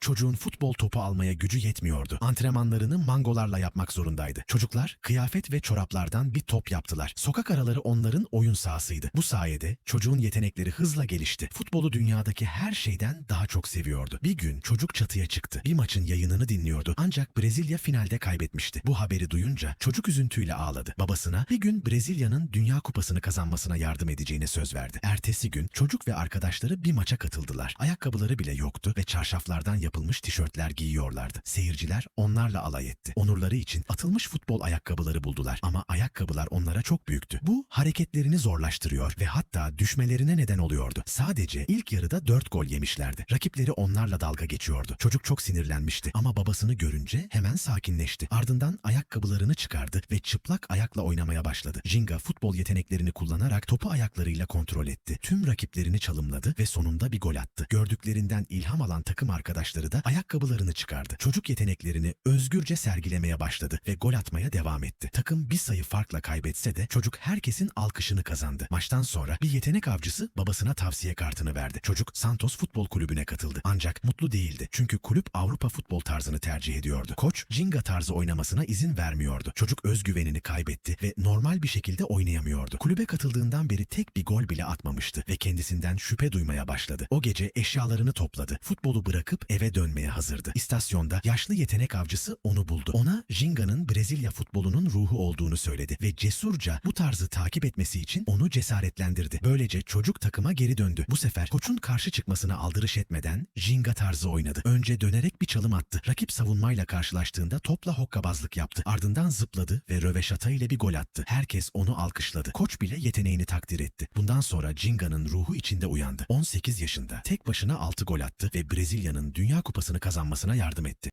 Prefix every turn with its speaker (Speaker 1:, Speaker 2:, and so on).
Speaker 1: Çocuğun futbol topu almaya gücü yetmiyordu. Antrenmanlarını mangolarla yapmak zorundaydı. Çocuklar kıyafet ve çoraplardan bir top yaptılar. Sokak araları onların oyun sahasıydı. Bu sayede çocuğun yetenekleri hızla gelişti. Futbolu dünyadaki her şeyden daha çok seviyordu. Bir gün çocuk çatıya çıktı. Bir maçın yayınını dinliyordu. Ancak Brezilya finalde kaybetmişti. Bu haberi duyunca çocuk üzüntüyle ağladı. Babasına bir gün Brezilya'nın Dünya Kupasını kazanmasına yardım edeceğine söz verdi. Ertesi gün çocuk ve arkadaşları bir maça katıldılar. Ayakkabıları bile yoktu ve çarşaflardan yapılmış tişörtler giyiyorlardı. Seyirciler onlarla alay etti. Onurları için atılmış futbol ayakkabıları buldular ama ayakkabılar onlara çok büyüktü. Bu hareketlerini zorlaştırıyor ve hatta düşmelerine neden oluyordu. Sadece ilk yarıda dört gol yemişlerdi. Rakipleri onlarla dalga geçiyordu. Çocuk çok sinirlenmişti ama babasını görünce hemen sakinleşti. Ardından ayakkabılarını çıkardı ve çıplak ayakla oynamaya başladı. Jinga futbol yeteneklerini kullanarak topu ayaklarıyla kontrol etti. Tüm rakiplerini çalımladı ve sonunda bir gol attı. Gördüklerinden ilham alan takım arkadaşları da ayakkabılarını çıkardı. Çocuk yeteneklerini özgürce sergilemeye başladı ve gol atmaya devam etti. Takım bir sayı farkla kaybetse de çocuk herkesin alkışını kazandı. Maçtan sonra bir yetenek avcısı babasına tavsiye kartını verdi. Çocuk Santos Futbol Kulübü'ne katıldı. Ancak mutlu değildi. Çünkü kulüp Avrupa futbol tarzını tercih ediyordu. Koç Jinga tarzı oynamasına izin vermiyordu. Çocuk özgüvenini kaybetti ve normal bir şekilde oynayamıyordu. Kulübe katıldığından beri tek bir gol bile atmamıştı ve kendisinden şüphe duymaya başladı. O gece eşyalarını topladı. Futbolu bırakıp eve dönmeye hazırdı. İstasyonda yaşlı yetenek avcısı onu buldu. Ona Jinga'nın Brezilya futbolunun ruhu olduğunu söyledi ve cesurca bu tarzı takip etmesi için onu cesaretlendirdi. Böylece çocuk takıma geri döndü. Bu sefer koçun karşı çıkmasına aldırış etmeden Jinga tarzı oynadı. Önce dönerek bir çalım attı. Rakip savunmayla karşılaştığında topla hokkabazlık yaptı. Ardından zıpladı ve röveşata ile bir gol attı. Herkes onu alkışladı. Koç bile yeteneğini takdir etti. Bundan sonra Jinga'nın ruhu içinde uyandı. 18 yaşında tek başına 6 gol attı ve Brezilya'nın Kupasını kazanmasına yardım etti.